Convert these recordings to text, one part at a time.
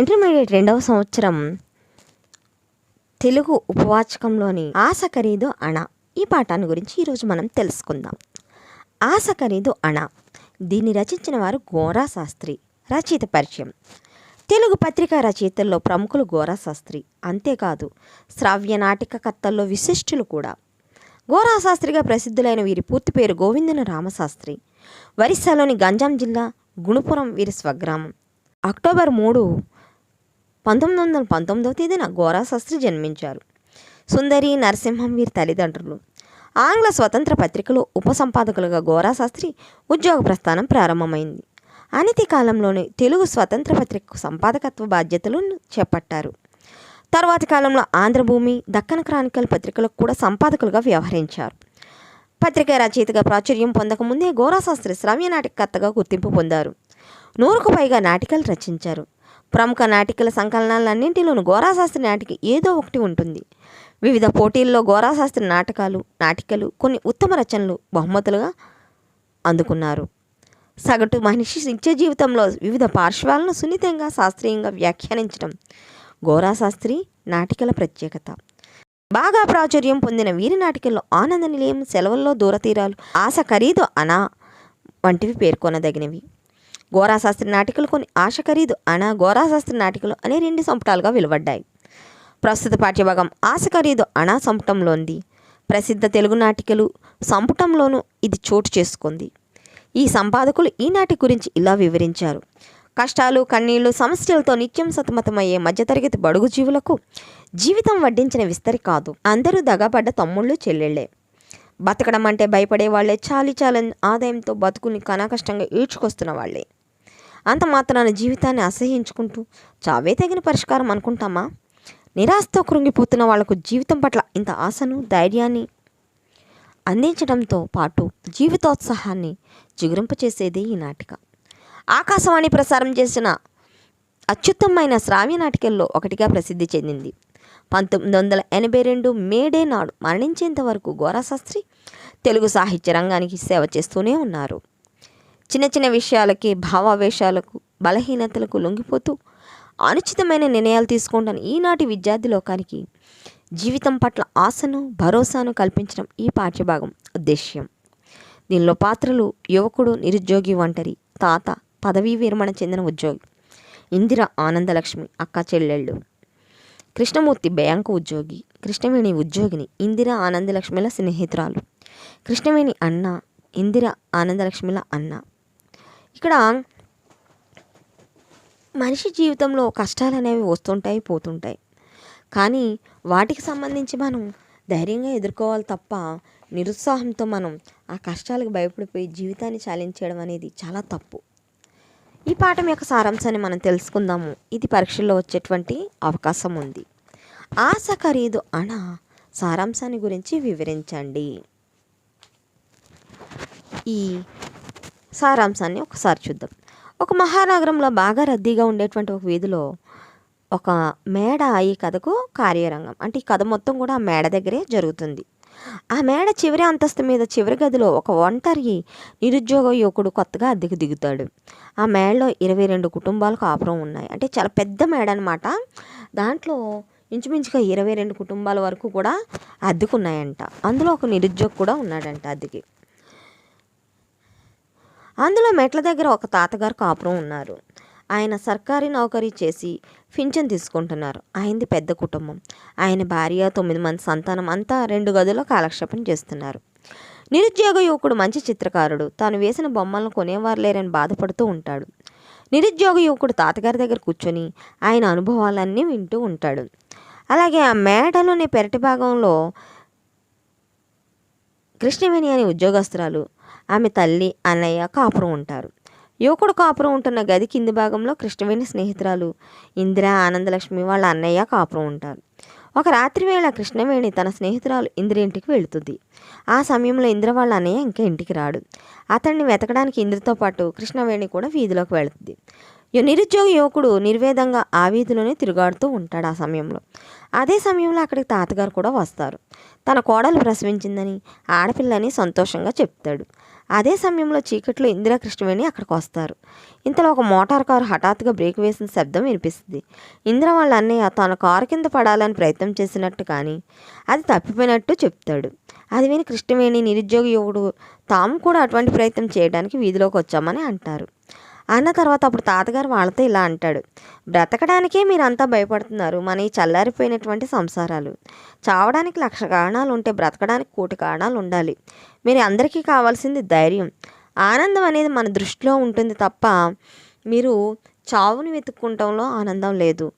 Intermediate రెండవ సంవత్సరం తెలుగు ఉపవాచకంలోని ఆశ ఖరీదు అణ. ఈ పాఠాన్ని గురించి ఈరోజు మనం తెలుసుకుందాం. ఆశ ఖరీదు అణ. దీన్ని రచించిన వారు గోరా శాస్త్రి. రచయిత పరిచయం. తెలుగు పత్రికా రచయితల్లో ప్రముఖులు గోరా శాస్త్రి. అంతేకాదు శ్రావ్య నాటకకర్తల్లో విశిష్టులు కూడా. గోరా శాస్త్రిగా ప్రసిద్ధులైన వీరి పూర్తి పేరు గోవిందన రామశాస్త్రి ఒరిస్సాలోని గంజాం జిల్లా గుణపురం వీరి స్వగ్రామం. అక్టోబర్ మూడు పంతొమ్మిది వందల పంతొమ్మిదవ తేదీన గోరా శాస్త్రి జన్మించారు. సుందరి నరసింహం వీరి తల్లిదండ్రులు. ఆంగ్ల స్వతంత్ర పత్రికలో ఉపసంపాదకులుగా గోరా శాస్త్రి ఉద్యోగ ప్రస్థానం ప్రారంభమైంది. అనతి కాలంలోనే తెలుగు స్వతంత్ర పత్రికకు సంపాదకత్వ బాధ్యతలను చేపట్టారు. తర్వాతి కాలంలో ఆంధ్రభూమి దక్కన క్రానికల్ పత్రికలకు కూడా సంపాదకులుగా వ్యవహరించారు. పత్రిక రచయితగా ప్రాచుర్యం పొందకముందే గోరాశాస్త్రి శ్రవ్య నాటకకర్తగా గుర్తింపు పొందారు. నూరుకు పైగా నాటికలు రచించారు. ప్రముఖ నాటికల సంకలనాలన్నింటిలోనూ గోరాశాస్త్రి నాటిక ఏదో ఒకటి ఉంటుంది. వివిధ పోటీల్లో గోరాశాస్త్రి నాటకాలు నాటికలు కొన్ని ఉత్తమ రచనలు బహుమతులుగా అందుకున్నారు. సగటు మనిషి నిత్య జీవితంలో వివిధ పార్శ్వాలను సున్నితంగా శాస్త్రీయంగా వ్యాఖ్యానించడం గోరాశాస్త్రి నాటికల ప్రత్యేకత. బాగా ప్రాచుర్యం పొందిన వీరి నాటికల్లో ఆనంద నిలయం సెలవుల్లో దూరతీరాలు ఆశ ఖరీదు అనా వంటివి పేర్కొనదగినవి. గోరాశాస్త్రి నాటికలు కొన్ని ఆశ ఖరీదు అనా గోరాశాస్త్రి నాటికలు అనే రెండు సంపుటాలుగా వెలువడ్డాయి. ప్రస్తుత పాఠ్యభాగం ఆశ ఖరీదు అనా సంపుటంలోంది. ప్రసిద్ధ తెలుగు నాటికలు సంపుటంలోనూ ఇది చోటు చేసుకుంది. ఈ సంపాదకులు ఈనాటి గురించి ఇలా వివరించారు. కష్టాలు కన్నీళ్ళు సమస్యలతో నిత్యం సతమతమయ్యే మధ్యతరగతి బడుగు జీవులకు జీవితం వడ్డించిన విస్తరి కాదు. అందరూ దగబడ్డ తమ్ముళ్ళు చెల్లెళ్ళే. బతకడం అంటే భయపడే వాళ్ళే చాలి చాలని ఆదాయంతో బతుకుని కష్టంగా ఈడ్చుకొస్తున్న వాళ్ళే. అంత మాత్రాన జీవితాన్ని అసహించుకుంటూ చావే తగిన పరిష్కారం అనుకుంటామా? నిరాశతో కృంగిపోతున్న వాళ్ళకు జీవితం పట్ల ఇంత ఆశను ధైర్యాన్ని అందించడంతో పాటు జీవితోత్సాహాన్ని చిగురింపచేసేదే ఈ నాటిక. ఆకాశవాణి ప్రసారం చేసిన అత్యుత్తమైన శ్రావ్య నాటికల్లో ఒకటిగా ప్రసిద్ధి చెందింది. పంతొమ్మిది వందల ఎనభై రెండు మేడే నాడు మరణించేంత వరకు గోరాశాస్త్రి తెలుగు సాహిత్య రంగానికి సేవ చేస్తూనే ఉన్నారు. చిన్న చిన్న విషయాలకి భావావేశాలకు బలహీనతలకు లొంగిపోతూ అనుచితమైన నిర్ణయాలు తీసుకుంటున్న ఈనాటి విద్యార్థి లోకానికి జీవితం పట్ల ఆశను భరోసాను కల్పించడం ఈ పాఠ్యభాగం ఉద్దేశ్యం. దీనిలో పాత్రలు యువకుడు నిరుద్యోగి ఒంటరి తాత పదవీ విరమణ చెందిన ఉద్యోగి ఇందిర ఆనందలక్ష్మి అక్క చెల్లెళ్ళు కృష్ణమూర్తి బ్యాంకు ఉద్యోగి కృష్ణవేణి ఉద్యోగిని ఇందిర ఆనందలక్ష్మిల స్నేహితురాలు కృష్ణవేణి అన్న ఇందిర ఆనందలక్ష్మిల అన్న ఇక్కడ మనిషి జీవితంలో కష్టాలు అనేవి వస్తుంటాయి పోతుంటాయి. కానీ వాటికి సంబంధించి మనం ధైర్యంగా ఎదుర్కోవాలి తప్ప నిరుత్సాహంతో మనం ఆ కష్టాలకు భయపడిపోయి జీవితాన్ని చాలించడం అనేది చాలా తప్పు. ఈ పాఠం యొక్క సారాంశాన్ని మనం తెలుసుకుందాము. ఇది పరీక్షల్లో వచ్చేటువంటి అవకాశం ఉంది. ఆశ ఖరీదు అన సారాంశాన్ని గురించి వివరించండి. ఈ సారాంశాన్ని ఒకసారి చూద్దాం. ఒక మహానగరంలో బాగా రద్దీగా ఉండేటువంటి ఒక వీధిలో ఒక మేడ ఈ కథకు కార్యరంగం. అంటే ఈ కథ మొత్తం కూడా ఆ మేడ దగ్గరే జరుగుతుంది. ఆ మేడ చివరి అంతస్తు మీద చివరి గదిలో ఒక ఒంటరి నిరుద్యోగ యువకుడు కొత్తగా అద్దెకు దిగుతాడు. ఆ మేడలో ఇరవై రెండు కుటుంబాలకు ఆపురం ఉన్నాయి. అంటే చాలా పెద్ద మేడ అనమాట దాంట్లో ఇంచుమించుగా ఇరవై రెండు కుటుంబాల వరకు కూడా అద్దెకున్నాయంట అందులో ఒక నిరుద్యోగి కూడా ఉన్నాడంట అద్దెకి. అందులో మెట్ల దగ్గర ఒక తాతగారు కాపురం ఉన్నారు. ఆయన సర్కారీ నౌకరీ చేసి పింఛన్ తీసుకుంటున్నారు. ఆయనది పెద్ద కుటుంబం. ఆయన భార్య తొమ్మిది మంది సంతానం అంతా రెండు గదుల్లో కాలక్షేపం చేస్తున్నారు. నిరుద్యోగ యువకుడు మంచి చిత్రకారుడు. తాను వేసిన బొమ్మలను కొనేవారు లేరని బాధపడుతూ ఉంటాడు. నిరుద్యోగ యువకుడు తాతగారి దగ్గర కూర్చొని ఆయన అనుభవాలన్నీ వింటూ ఉంటాడు. అలాగే ఆ మేడలోని పెరటి భాగంలో కృష్ణవేణి అనే ఉద్యోగస్తురాలు ఆమె తల్లి అన్నయ్య కాపురం ఉంటారు. యువకుడు కాపురం ఉంటున్న గది కింది భాగంలో కృష్ణవేణి స్నేహితురాలు ఇందిర ఆనందలక్ష్మి వాళ్ళ అన్నయ్య కాపురం ఉంటారు. ఒక రాత్రి వేళ కృష్ణవేణి తన స్నేహితురాలు ఇంద్ర ఇంటికి వెళుతుంది. ఆ సమయంలో ఇంద్ర వాళ్ళ అన్నయ్య ఇంకా ఇంటికి రాడు. అతన్ని వెతకడానికి ఇంద్రతో పాటు కృష్ణవేణి కూడా వీధిలోకి వెళుతుంది. నిరుద్యోగ యువకుడు నిర్వేదంగా ఆ వీధిలోనే తిరుగాడుతూ ఉంటాడు ఆ సమయంలో. అదే సమయంలో అక్కడికి తాతగారు కూడా వస్తారు. తన కోడలు ప్రసవించిందని ఆడపిల్లని సంతోషంగా చెప్తాడు. అదే సమయంలో చీకట్లో ఇందిరా కృష్ణవేణి అక్కడికి వస్తారు ఇంతలో ఒక మోటార్ కారు హఠాత్తుగా బ్రేక్ వేసిన శబ్దం వినిపిస్తుంది. ఇందిర వాళ్ళ అన్నయ్య తన కారు కింద పడాలని ప్రయత్నం చేసినట్టు కానీ అది తప్పిపోయినట్టు చెప్తాడు. అది విని కృష్ణవేణి నిరుద్యోగ యువకుడు తాము కూడా అటువంటి ప్రయత్నం చేయడానికి వీధిలోకి వచ్చామని అంటారు. అన్న తర్వాత అప్పుడు తాతగారు వాళ్ళతో ఇలా అంటాడు బ్రతకడానికే మీరంతా భయపడుతున్నారు మన ఈ చల్లారిపోయినటువంటి సంసారాలు. చావడానికి లక్ష కారణాలు ఉంటే బ్రతకడానికి కోటి కారణాలు ఉండాలి. మీరు అందరికీ కావాల్సింది ధైర్యం. ఆనందం అనేది మన దృష్టిలో ఉంటుంది తప్ప మీరు చావుని వెతుక్కుంటంలో ఆనందం లేదు.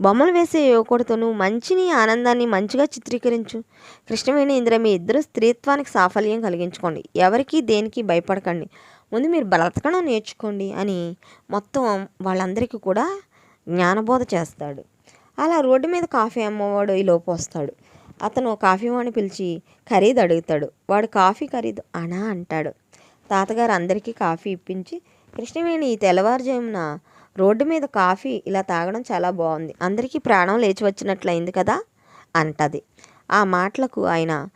బొమ్మలు వేసే యువకుడితోనూ మంచిని ఆనందాన్ని మంచిగా చిత్రీకరించు. కృష్ణవేణి ఇంద్ర మీ ఇద్దరు స్త్రీత్వానికి సాఫల్యం కలిగించుకోండి. ఎవరికీ దేనికి భయపడకండి. ముందు మీరు బ్రతకడం నేర్చుకోండి అని మొత్తం వాళ్ళందరికీ కూడా జ్ఞానబోధ చేస్తాడు. అలా రోడ్డు మీద కాఫీ అమ్మవాడు ఈ లోపు వస్తాడు. అతను కాఫీ వాడిని పిలిచి ఖరీదు అడుగుతాడు. వాడు కాఫీ ఖరీదు అనా అంటాడు. తాతగారు అందరికీ కాఫీ ఇప్పించి కృష్ణవేణి ఈ తెల్లవారుజామున రోడ్డు మీద కాఫీ ఇలా తాగడం చాలా బాగుంది. అందరికీ ప్రాణం లేచి వచ్చినట్లయింది కదా అంటది. ఆ మాటలకు ఆయన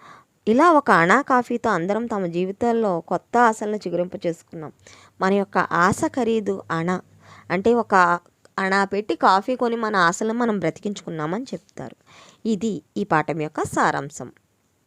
ఇలా ఒక అణా కాఫీతో అందరం తమ జీవితాల్లో కొత్త ఆశలను చిగురింపు చేసుకున్నాం. మన యొక్క ఆశ ఖరీదు అణ అంటే ఒక అణా పెట్టి కాఫీ కొని మన ఆశలను మనం బ్రతికించుకున్నామని చెప్తారు. ఇది ఈ పాఠం యొక్క సారాంశం.